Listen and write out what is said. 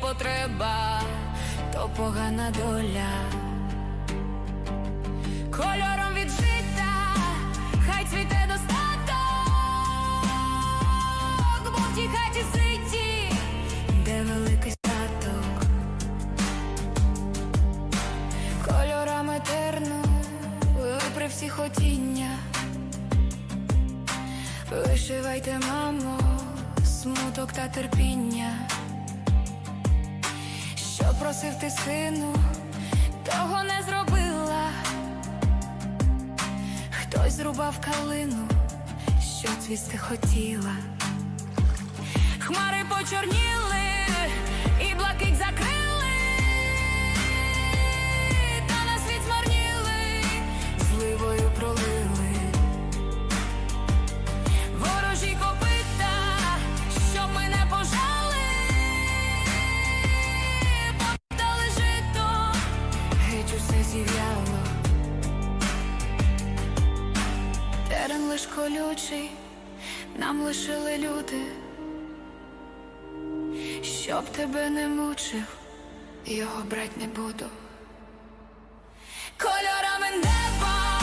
потреба, то погана доля. Кольором від життя, хай цвіте достаток, бо в тій хаті ситі, де великий статок. Кольорами терну при всі хотіння. Вишивайте, мамо, смуток та терпіння. Просив ти сину, того не зробила. Хтось зрубав калину, що цвісти хотіла. Хмари почорніли і блакить закрили, наче все зів'яло, терен лиш колючий, нам лишили люди, щоб тебе не мучив, його брать не буду. Кольорами неба.